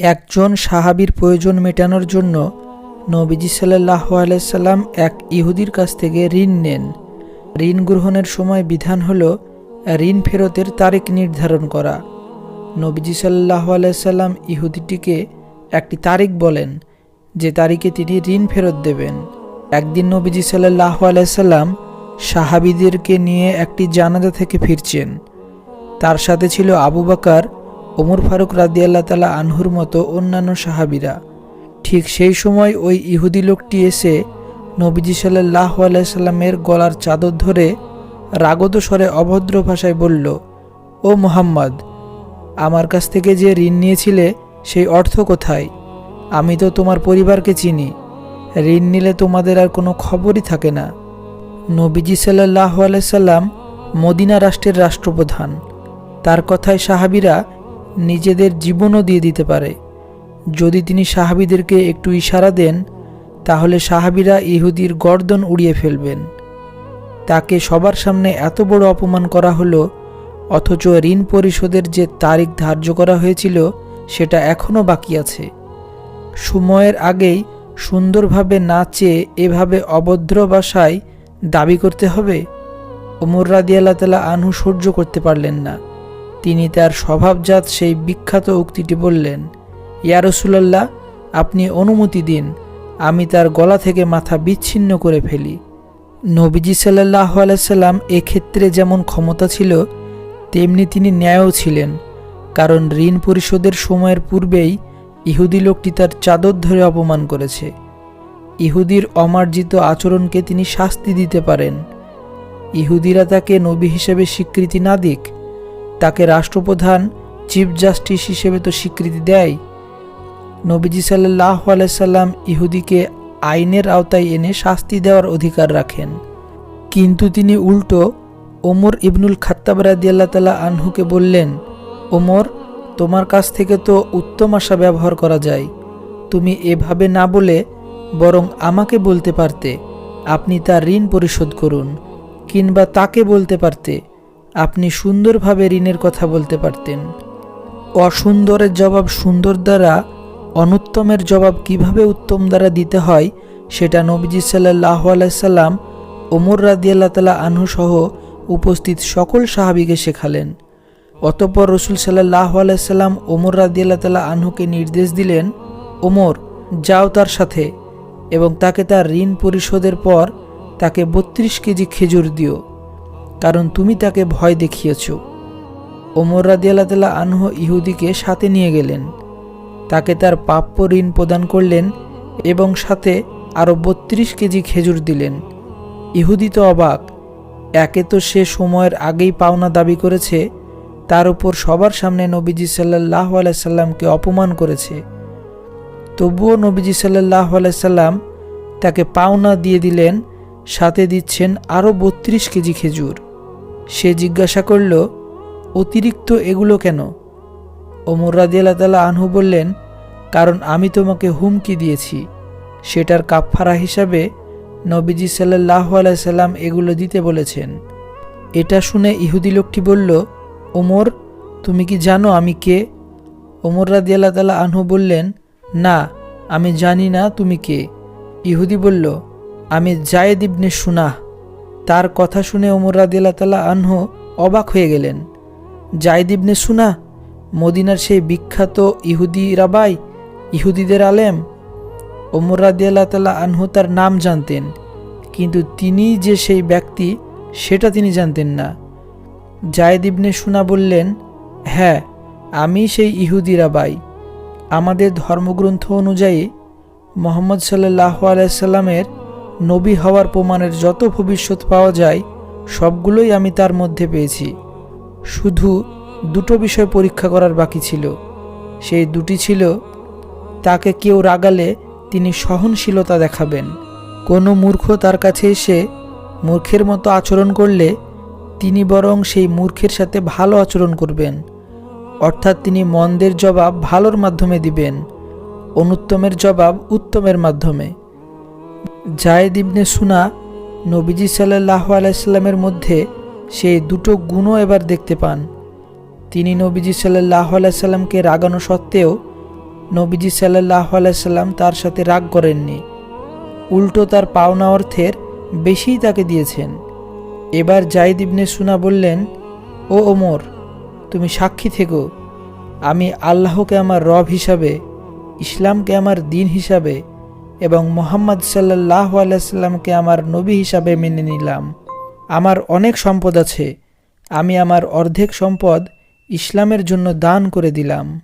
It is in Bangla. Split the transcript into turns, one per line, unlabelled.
একজন সাহাবীর প্রয়োজন মেটানোর জন্য নবীজি সাল্লাহ আলাইসাল্লাম এক ইহুদির কাছ থেকে ঋণ নেন। ঋণ গ্রহণের সময় বিধান হল ঋণ ফেরতের তারিখ নির্ধারণ করা। নবীজি সাল্লাহ আলাইসাল্লাম ইহুদিটিকে একটি তারিখ বলেন, যে তারিখে তিনি ঋণ ফেরত দেবেন। একদিন নবীজি সাল্লাহ আলাইসাল্লাম সাহাবিদেরকে নিয়ে একটি জানাজা থেকে ফিরছেন। তার সাথে ছিল আবু বাকার ওমর ফারুক রাদিয়াল্লাহ তালা আনহুর মতো অন্যান্য সাহাবিরা। ঠিক সেই সময় ওই ইহুদি লোকটি এসে নবীজি সাল্লাহ আলাইসাল্লামের গলার চাদর ধরে রাগত স্বরে অভদ্র ভাষায় বলল, ও মোহাম্মদ, আমার কাছ থেকে যে ঋণ নিয়েছিলে সেই অর্থ কোথায়? আমি তো তোমার পরিবারকে চিনি, ঋণ নিলে তোমাদের আর কোনো খবরই থাকে না। নবীজি সাল্লাহ আলাইসাল্লাম মদিনা রাষ্ট্রের রাষ্ট্রপ্রধান। তার কথায় সাহাবিরা নিজেদের জীবনও দিয়ে দিতে পারে। যদি তিনি সাহাবিদেরকে একটু ইশারা দেন, তাহলে সাহাবিরা ইহুদির গর্দন উড়িয়ে ফেলবেন। তাকে সবার সামনে এত বড় অপমান করা হলো, অথচ ঋণ পরিশোধের যে তারিখ ধার্য করা হয়েছিল, সেটা এখনও বাকি আছে। সময়ের আগেই সুন্দরভাবে না চেয়ে এভাবে অভদ্র ভাষায় দাবি করতে হবে? ওমর রাদিয়াল্লাহ তালা আনহু সহ্য করতে পারলেন না। তিনি তার স্বভাবজাত সেই বিখ্যাত উক্তিটি বললেন, ইয়া রসুলাল্লাহ, আপনি অনুমতি দিন, আমি তার গলা থেকে মাথা বিচ্ছিন্ন করে ফেলি। নবীজি সাল্লাহ আলাইসাল্লাম এক্ষেত্রে যেমন ক্ষমতা ছিল, তেমনি তিনি ন্যায়ও ছিলেন, কারণ ঋণ পরিশোধের সময়ের পূর্বেই ইহুদি লোকটি তার চাদর ধরে অপমান করেছে। ইহুদির অমার্জিত আচরণকে তিনি শাস্তি দিতে পারেন। ইহুদিরা তাকে নবী হিসেবে স্বীকৃতি না দিক তাকে রাষ্ট্রপ্রধান, চিফ জাস্টিস হিসেবে তো স্বীকৃতি দেয়। নবীজি সাল্লাহ আলাইসাল্লাম ইহুদিকে আইনের আওতায় এনে শাস্তি দেওয়ার অধিকার রাখেন। কিন্তু তিনি উল্টো ওমর ইবনুল খাত্তাব রাদিয়াল্লাহ তালা আনহুকে বললেন, ওমর, তোমার কাছ থেকে তো উত্তম আশা ব্যবহার করা যায়। তুমি এভাবে না বলে বরং আমাকে বলতে পারতে। আপনি তার ঋণ পরিশোধ করুন, কিংবা তাকে বলতে পারতে। আপনি সুন্দরভাবে ঋণের কথা বলতে পারতেন। অসুন্দরের জবাব সুন্দর দ্বারা, অনুত্তমের জবাব কীভাবে উত্তম দ্বারা দিতে হয়, সেটা নবীজি সাল্লাহ আলাইসাল্লাম ওমর রাদিয়াল্লাহ তালা আনহু সহ উপস্থিত সকল সাহাবিকে শেখালেন। অতঃপর রসুল সাল্লাহ আলাইসাল্লাম ওমর রাদিয়াল্লাহ তালা আনহুকে নির্দেশ দিলেন, ওমর, যাও তার সাথে এবং তাকে তার ঋণ পরিশোধের পর তাকে বত্রিশ কেজি খেজুর দিও। কারণ তুমি তাকে ভয় দেখিয়েছ। ওমর রাদিয়াল্লাহ তালা আনহু ইহুদিকে সাথে নিয়ে গেলেন। তাকে তার প্রাপ্য ঋণ প্রদান করলেন এবং সাথে আরও বত্রিশ কেজি খেজুর দিলেন। ইহুদি তো অবাক, একে তো সে সময়ের আগেই পাওনা দাবি করেছে, তার উপর সবার সামনে নবীজি সাল্লাহ আলাইসাল্লামকে অপমান করেছে। তবুও নবীজি সাল্লাহ আলাইসাল্লাম তাকে পাওনা দিয়ে দিলেন, সাথে দিচ্ছেন আরও বত্রিশ কেজি খেজুর। সে জিজ্ঞাসা করল, অতিরিক্ত এগুলো কেন? ওমর রাদিয়াল্লাহ তালা আনহু বললেন, কারণ আমি তোমাকে হুমকি দিয়েছি। সেটার কাফফারা হিসাবে নবীজি সাল্লাহ আলাইসাল্লাম এগুলো দিতে বলেছেন। এটা শুনে ইহুদি লোকটি বলল, ওমর, তুমি কি জানো আমি কে? ওমর রাদিয়াল্লাহ তালা আনহু বললেন, না, আমি জানি না তুমি কে। ইহুদি বলল, আমি জায়েদ ইবনে সুনাহ। তার কথা শুনে ওমর রাদিয়াল্লাহ তালা আনহু অবাক হয়ে গেলেন। জায়েদ ইবনে সুনাহ মদিনার সেই বিখ্যাত ইহুদি রাবাই, ইহুদিদের আলেম, ওমর রাদিয়াল্লাহ আনহু তার নাম জানতেন, কিন্তু তিনি যে সেই ব্যক্তি, সেটা তিনি জানতেন না। জায়েদ ইবনে সুনা বললেন হ্যাঁ আমি সেই ইহুদি রাবাই। আমাদের ধর্মগ্রন্থ অনুযায়ী মোহাম্মদ সাল্লাহ আলাইসাল্লামের নবী হওয়ার প্রমাণের যত ভবিষ্যৎ পাওয়া যায়, সবগুলোই আমি তার মধ্যে পেয়েছি। শুধু দুটো বিষয় পরীক্ষা করার বাকি ছিল। সেই দুটি ছিল, তাকে কেউ রাগালে তিনি সহনশীলতা দেখাবেন। কোনো মূর্খ তার কাছে এসে মূর্খের মতো আচরণ করলে তিনি বরং সেই মূর্খের সাথে ভালো আচরণ করবেন। অর্থাৎ তিনি মন্দের জবাব ভালোর মাধ্যমে দিবেন, অনুত্তমের জবাব উত্তমের মাধ্যমে। জায়েদ ইবনে সুনা নবীজি সাল্লাহ আলাইস্লামের মধ্যে সেই দুটো গুণও এবার দেখতে পান। তিনি নবীজি সাল্লাহ আলাইসাল্লামকে রাগানো সত্ত্বেও নবীজি সাল্লাহ আলাইসাল্লাম তার সাথে রাগ করেননি। উল্টো তার পাওনা অর্থের বেশিই তাকে দিয়েছেন। এবার জাইদ ইবনে সুনা বললেন, ও ওমর, তুমি সাক্ষী থেকো। আমি আল্লাহকে আমার রব হিসাবে, ইসলামকে আমার দিন হিসাবে এবং মোহাম্মদ সাল্লাহ আলাইসাল্লামকে আমার নবী হিসাবে মেনে নিলাম। আমার অনেক সম্পদ আছে। আমি আমার অর্ধেক সম্পদ ইসলামের জন্য দান করে দিলাম।